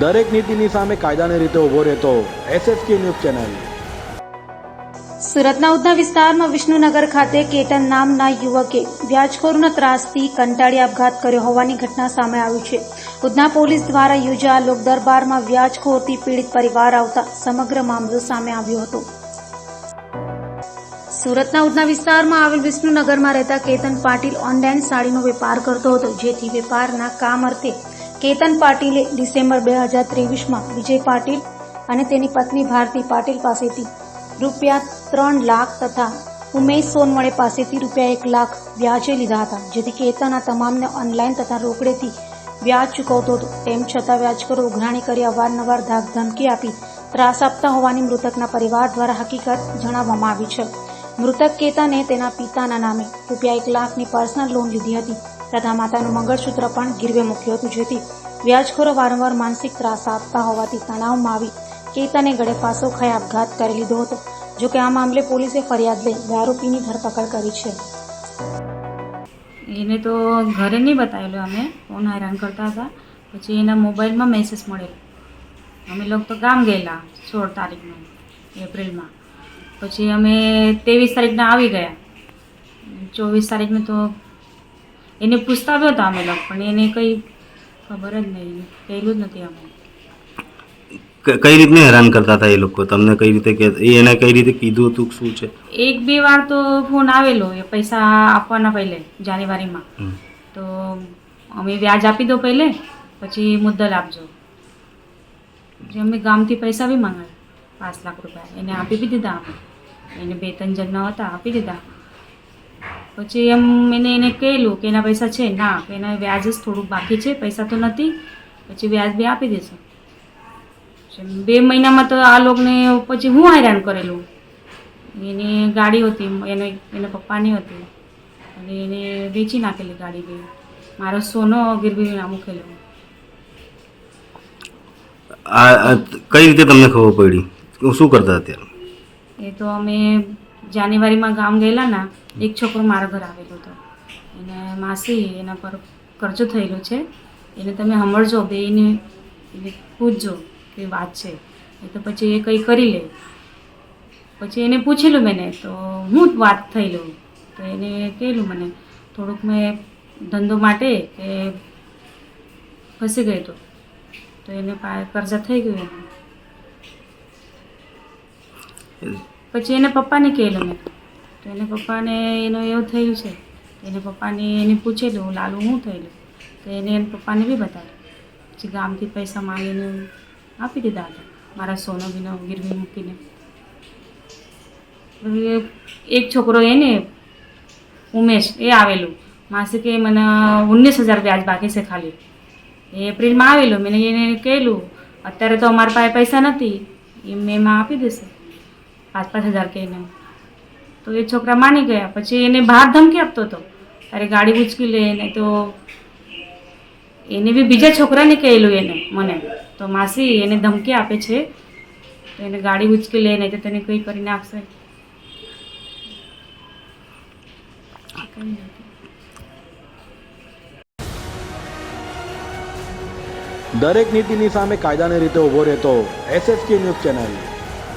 દરેક નીતિની સામે કાયદાની રીતે ઊભો રહેતો એસએસકે ન્યૂઝ ચેનલ. સુરતના ઉધના વિસ્તારમાં વિષ્ણુનગર ખાતે કેતન નામના યુવકે વ્યાજખોરના ત્રાસથી કંટાળી આપઘાત કર્યો હોવાની ઘટના સામે આવી છે. ઉધના પોલીસ દ્વારા યોજાયેલ લોકદરબારમાં વ્યાજખોરથી પીડિત પરિવાર આવતા સમગ્ર મામલો સામે આવ્યો હતો. સુરતના ઉધના વિસ્તારમાં આવેલ વિષ્ણુનગરમાં રહેતા કેતન પાટીલ ઓનલાઈન સાડીનો વેપાર કરતો હતો, જેથી વેપારના કામ અર્થે કેતન પાટીલે ડિસેમ્બર બે હજાર ત્રેવીસમાં વિજય પાટીલ અને તેની પત્ની ભારતી પાટીલ પાસેથી રૂપિયા ત્રણ લાખ તથા ઉમેશ સોનવણે પાસેથી રૂપિયા એક લાખ વ્યાજે લીધા હતા, જેથી કેતન આ તમામને ઓનલાઈન તથા રોકડેથી વ્યાજ ચૂકવતો હતો. તેમ છતાં વ્યાજખોરો ઉઘરાણી કરી અવારનવાર ધાક ધમકી આપી ત્રાસ આપતા હોવાની મૃતકના પરિવાર દ્વારા હકીકત જણાવવામાં આવી છે. મૃતક કેતને તેના પિતાના નામે રૂપિયા એક લાખની પર્સનલ લોન લીધી હતી. તથા માતાનું મંગળસૂત્ર પણ ગીરવે મૂક્યું હતું. જેથી વ્યાજખોરો વારંવાર માનસિક ત્રાસ આપતા હોવાથી તણાવમાં આવી કેતને ગળે ફાંસો ખાઈ આપઘાત કરી લીધો હતો. જોકે આ મામલે પોલીસે ફરિયાદ લઈ આરોપીની ધરપકડ કરી છે. એને તો ઘરે નહીં બતાવેલું અમે. ફોન હેરાન કરતા હતા. પછી એના મોબાઈલમાં મેસેજ મળેલો. અમે લોકો તો ગામ ગયેલા સોળ તારીખમાં એપ્રિલમાં. પછી અમે ત્રેવીસ તારીખના આવી ગયા. ચોવીસ તારીખને તો એને પૂછતા આવ્યો હતા અમે લોકો પણ એને કંઈ ખબર જ નહીં. કહેલું જ નથી અમે કઈ રીતને હેરાન કરતા હતા એ લોકો? તમને કઈ રીતે કે એને કઈ રીતે કીધું હતું શું છે? એક બે વાર તો ફોન આવેલો એ પૈસા આપવાના પહેલે જાન્યુઆરીમાં. તો અમે વ્યાજ આપી દો પહેલે પછી મુદ્દલ આપજો. અમે ગામથી પૈસા બી મંગાવ્યા પાંચ લાખ રૂપિયા. એને આપી બી દીધા. એને બે ત્રણ જણના હતા, આપી દીધા. પછી એમ એને એને કહેલું કે એના પૈસા છે, ના એના વ્યાજ જ થોડુંક બાકી છે, પૈસા તો નથી. પછી વ્યાજ બી આપી દેશે. બે મહિનામાં તો આ લોકોને પછી હું હેરાન કરેલું. એની ગાડી હતી, એને, એના પપ્પાની હતી. અને એને વેચી નાખેલી ગાડી બી. મારો સોનો ગીરવી ના મૂકેલો કઈ રીતે તમને ખબર પડી? શું કરતા હતા એ તો અમે જાન્યુઆરીમાં ગામ ગયેલા ના એક છોકરો મારા ઘર આવેલો હતો. એને માસી એના પર કરજો થયેલો છે. એને તમે સાંભળજો બે એને એને પૂછજો કે વાત છે. એ તો પછી એ કંઈ કરી લે. પછી એને પૂછેલું મેં તો હું વાત થયેલું? તો એને કહેલું મને, થોડુંક મેં ધંધો માટે કે ફસી ગયો હતો. તો એને કર્જા થઈ ગયું એનું. પછી એને પપ્પાને કહેલું મેં. તો એને પપ્પાને એનો એવું થયું છે. એને પપ્પાને એને પૂછેલું લાલુ શું થયેલું? તો એને એના પપ્પાને બી બતાવ્યું. પછી ગામથી પૈસા માંગીને આપી દીધા હતા. મારા સોનો બીનો ગીરવી મૂકીને. એક છોકરો એને, ઉમેશ, એ આવેલું. માસે કે મને ઓગણીસ હજાર વ્યાજ બાકી છે ખાલી. એ એપ્રિલમાં આવેલું. મેં એને કહેલું, અત્યારે તો અમારા પાસે પૈસા નથી. એ મેં એમાં આપી દેશે. પાંચ પાંચ હજાર કહીને તો એ છોકરા માની ગયા. પછી એને બહાર ધમકી આપતો હતો તારે ગાડી ઉચકી લે, નહીં તો એને બી બીજા છોકરાને કહેલું એને, મને. તો માસી એને ધમકી આપે છે. તો એને ગાડી ઉચકી લે, નહીં તો તેને કંઈ કરીને આપશે. દરેક નીતિની સામે કાયદાની રીતે ઊભો રહેતો એસએસકે ન્યૂઝ ચેનલ.